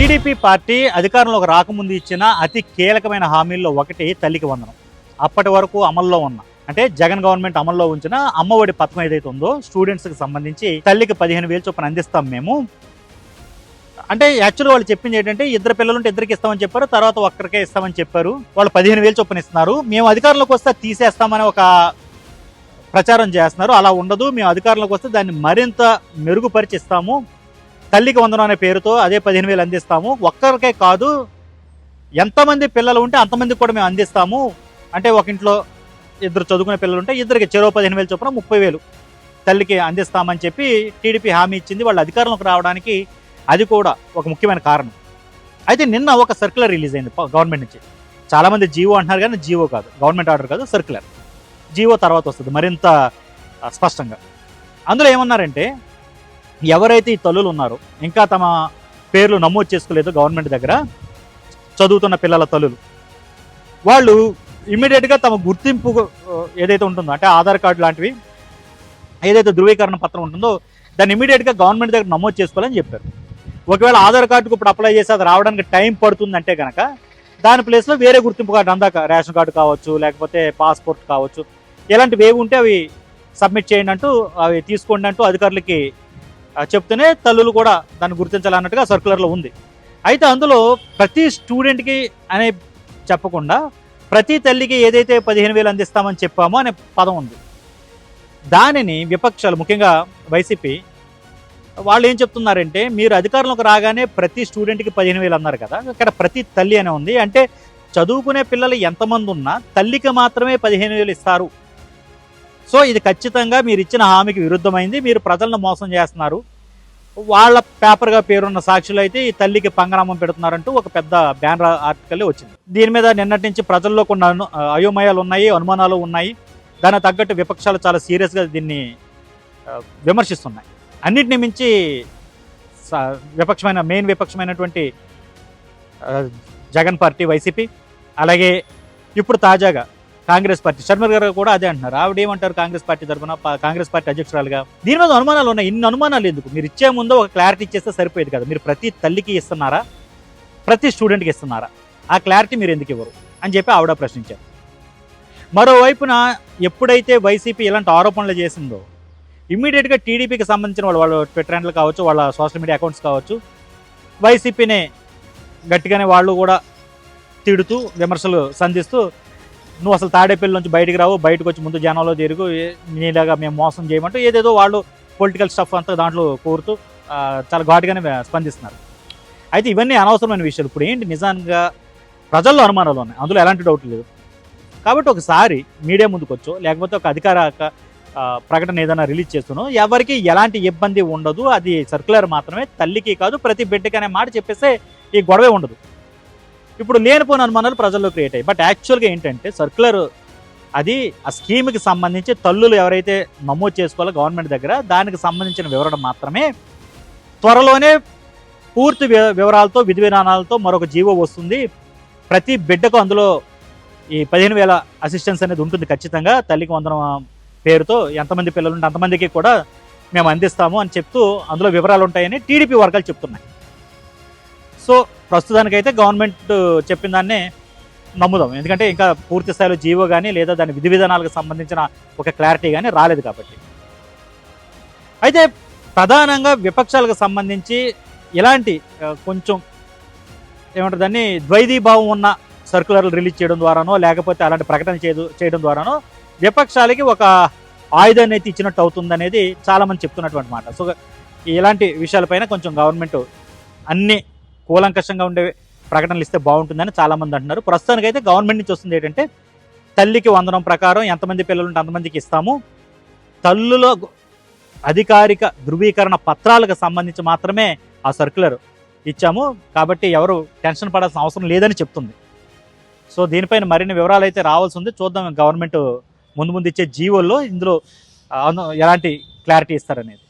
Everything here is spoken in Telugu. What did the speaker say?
టీడీపీ పార్టీ అధికారంలోకి రాకముందు ఇచ్చిన అతి కీలకమైన హామీల్లో ఒకటి తల్లికి వందనం. అప్పటి వరకు అమల్లో ఉన్న అంటే జగన్ గవర్నమెంట్ అమల్లో ఉంచిన అమ్మఒడి పథకం ఏదైతే ఉందో స్టూడెంట్స్కి సంబంధించి తల్లికి పదిహేను వేలు చొప్పున అందిస్తాం మేము. అంటే యాక్చువల్గా వాళ్ళు చెప్పింది ఏంటంటే ఇద్దరు పిల్లలు ఉంటే ఇద్దరికి ఇస్తామని చెప్పారు తర్వాత ఒక్కరికే ఇస్తామని చెప్పారు. వాళ్ళు పదిహేను వేలు చొప్పున ఇస్తున్నారు. మేము అధికారంలోకి వస్తే తీసేస్తామని ఒక ప్రచారం చేస్తున్నారు. అలా ఉండదు. మేము అధికారంలోకి వస్తే దాన్ని మరింత మెరుగుపరిచిస్తాము. తల్లికి వందనం అనే పేరుతో అదే పదిహేను వేలు అందిస్తాము. ఒక్కరికే కాదు ఎంతమంది పిల్లలు ఉంటే అంతమందికి కూడా మేము అందిస్తాము. అంటే ఒక ఇంట్లో ఇద్దరు చదువుకునే పిల్లలు ఉంటే ఇద్దరికి చెరో పదిహేను వేలు చొప్పున ముప్పై వేలు తల్లికి అందిస్తామని చెప్పి టీడీపీ హామీ ఇచ్చింది. వాళ్ళు అధికారంలోకి రావడానికి అది కూడా ఒక ముఖ్యమైన కారణం. అయితే నిన్న ఒక సర్క్యులర్ రిలీజ్ అయింది గవర్నమెంట్ నుంచి. చాలామంది జీవో అంటున్నారు కానీ జీవో కాదు గవర్నమెంట్ ఆర్డర్ కాదు సర్క్యులర్. జీవో తర్వాత వస్తుంది మరింత స్పష్టంగా. అందులో ఏమన్నారంటే ఎవరైతే ఈ తల్లులు ఉన్నారో ఇంకా తమ పేర్లు నమోదు చేసుకోలేదు గవర్నమెంట్ దగ్గర చదువుతున్న పిల్లల తల్లులు వాళ్ళు ఇమ్మీడియట్గా తమ గుర్తింపు ఏదైతే ఉంటుందో అంటే ఆధార్ కార్డు లాంటివి ఏదైతే ధృవీకరణ పత్రం ఉంటుందో దాన్ని ఇమీడియట్గా గవర్నమెంట్ దగ్గర నమోదు చేసుకోవాలని చెప్పారు. ఒకవేళ ఆధార్ కార్డుకు ఇప్పుడు అప్లై చేసి అది రావడానికి టైం పడుతుందంటే కనుక దాని ప్లేస్లో వేరే గుర్తింపు కార్డు అందాక రేషన్ కార్డు కావచ్చు లేకపోతే పాస్పోర్ట్ కావచ్చు ఇలాంటివి ఏవి ఉంటే అవి సబ్మిట్ చేయండి అంటూ అవి తీసుకోండి అంటూ అధికారులకి చెప్తేనే తల్లులు కూడా దాన్ని గుర్తించాలన్నట్టుగా సర్కులర్లో ఉంది. అయితే అందులో ప్రతి స్టూడెంట్కి అనే చెప్పకుండా ప్రతి తల్లికి ఏదైతే పదిహేను వేలు అందిస్తామని చెప్పామో అనే పదం ఉంది. దానిని విపక్షాలు ముఖ్యంగా వైసీపీ వాళ్ళు ఏం చెప్తున్నారంటే మీరు అధికారంలోకి రాగానే ప్రతి స్టూడెంట్కి పదిహేను వేలు అన్నారు కదా ఇక్కడ ప్రతి తల్లి అనే ఉంది. అంటే చదువుకునే పిల్లలు ఎంతమంది ఉన్నా తల్లికి మాత్రమే పదిహేను వేలు ఇస్తారు. సో ఇది ఖచ్చితంగా మీరు ఇచ్చిన హామీకి విరుద్ధమైంది. మీరు ప్రజలను మోసం చేస్తున్నారు. వాళ్ళ పేపర్గా పేరున్న సాక్షులు అయితే ఈ తల్లికి పంగనామం పెడుతున్నారంటూ ఒక పెద్ద బ్యానర్ ఆర్టికల్ వచ్చింది. దీని మీద నిన్నటి నుంచి ప్రజల్లో కొన్ని అను అయోమయాలు ఉన్నాయి అనుమానాలు ఉన్నాయి. దానికి తగ్గట్టు విపక్షాలు చాలా సీరియస్గా దీన్ని విమర్శిస్తున్నాయి. అన్నిటిని మించి స- విపక్షమైన మెయిన్ విపక్షమైనటువంటి జగన్ పార్టీ వైసీపీ అలాగే ఇప్పుడు తాజాగా కాంగ్రెస్ పార్టీ. శర్మర్ గారు కూడా అదే అంటున్నారు. ఆవిడ ఏమంటారు కాంగ్రెస్ పార్టీ తరఫున కాంగ్రెస్ పార్టీ అధ్యక్షురాలుగా? దీని మీద అనుమానాలు ఉన్నాయి. ఇన్ని అనుమానాలు ఎందుకు? మీరు ఇచ్చే ముందు ఒక క్లారిటీ ఇచ్చేస్తే సరిపోయేది కదా. మీరు ప్రతి తల్లికి ఇస్తున్నారా? ప్రతి స్టూడెంట్కి ఇస్తున్నారా? ఆ క్లారిటీ మీరు ఎందుకు ఇవ్వరు? అని చెప్పి ఆవిడ ప్రశ్నించారు. మరోవైపున ఎప్పుడైతే వైసీపీ ఇలాంటి ఆరోపణలు చేసిందో ఇమ్మీడియట్గా టీడీపీకి సంబంధించిన వాళ్ళు వాళ్ళ ట్విట్టర్ హ్యాండ్లు కావచ్చు వాళ్ళ సోషల్ మీడియా అకౌంట్స్ కావచ్చు వైసీపీనే గట్టిగానే వాళ్ళు కూడా తిడుతూ విమర్శలు సంధిస్తూ నువ్వు అసలు తాడేపల్లి నుంచి బయటకు రావు బయటకు వచ్చి ముందు జనంలో తిరుగు నీలాగా మేము మోసం చేయమంటూ ఏదేదో వాళ్ళు పొలిటికల్ స్టఫ్ అంతా దాంట్లో కోరుతూ చాలా ఘాటుగానే స్పందిస్తున్నారు. అయితే ఇవన్నీ అనవసరమైన విషయాలు. ఇప్పుడు ఏంటి? నిజంగా ప్రజల్లో అనుమానాలు ఉన్నాయి. అందులో ఎలాంటి డౌట్ లేదు. కాబట్టి ఒకసారి మీడియా ముందుకు వచ్చో లేకపోతే ఒక అధికార ప్రకటన ఏదైనా రిలీజ్ చేస్తున్నో ఎవరికి ఎలాంటి ఇబ్బంది ఉండదు. అది సర్క్యులర్ మాత్రమే. తల్లికి కాదు ప్రతి బిడ్డకి అనే మాట చెప్పేస్తే ఈ గొడవే ఉండదు. ఇప్పుడు లేనిపోయిన అనుమానాలు ప్రజల్లో క్రియేట్ అయ్యాయి. బట్ యాక్చువల్గా ఏంటంటే సర్క్యులర్ అది ఆ స్కీమ్కి సంబంధించి తల్లులు ఎవరైతే నమోదు చేసుకోవాలో గవర్నమెంట్ దగ్గర దానికి సంబంధించిన వివరణ మాత్రమే త్వరలోనే పూర్తి వి- వివరాలతో విధి విధానాలతో మరొక జీవో వస్తుంది. ప్రతి బిడ్డకు అందులో ఈ పదిహేను వేల అసిస్టెన్స్ అనేది ఉంటుంది ఖచ్చితంగా. తల్లికి వందనం పేరుతో ఎంతమంది పిల్లలు ఉంటే అంతమందికి కూడా మేము అందిస్తాము అని చెప్తూ అందులో వివరాలు ఉంటాయని టీడీపీ వర్గాలు చెప్తున్నాయి. సో ప్రస్తుతానికైతే గవర్నమెంట్ చెప్పిన దాన్నే నమ్ముదాం. ఎందుకంటే ఇంకా పూర్తి స్థాయిలో జీవో కానీ లేదా దాని విధి విధానాలకు సంబంధించిన ఒక క్లారిటీ కానీ రాలేదు కాబట్టి. అయితే ప్రధానంగా విపక్షాలకు సంబంధించి ఇలాంటి కొంచెం ఏమంటారు దాన్ని ద్వైదీభావం ఉన్న సర్కులర్లు రిలీజ్ చేయడం ద్వారానో లేకపోతే అలాంటి ప్రకటన చేయదు చేయడం ద్వారానో విపక్షాలకి ఒక ఆయుధాన్ని అయితే ఇచ్చినట్టు అవుతుందనేది చాలామంది చెప్తున్నటువంటి మాట. సో ఇలాంటి విషయాలపైన కొంచెం గవర్నమెంట్ అన్ని కూలంకషంగా ఉండే ప్రకటనలు ఇస్తే బాగుంటుందని చాలామంది అంటున్నారు. ప్రస్తుతానికైతే గవర్నమెంట్ నుంచి వస్తుంది ఏంటంటే తల్లికి వందనం ప్రకారం ఎంతమంది పిల్లలు ఉంటే అంతమందికి ఇస్తాము. తల్లులో అధికారిక ధృవీకరణ పత్రాలకు సంబంధించి మాత్రమే ఆ సర్క్యులర్ ఇచ్చాము. కాబట్టి ఎవరు టెన్షన్ పడాల్సిన అవసరం లేదని చెప్తుంది. సో దీనిపైన మరిన్ని వివరాలు అయితే రావాల్సి ఉంది. చూద్దాం గవర్నమెంట్ ముందు ముందు ఇచ్చే జీవోల్లో ఇందులో ఎలాంటి క్లారిటీ ఇస్తారనేది.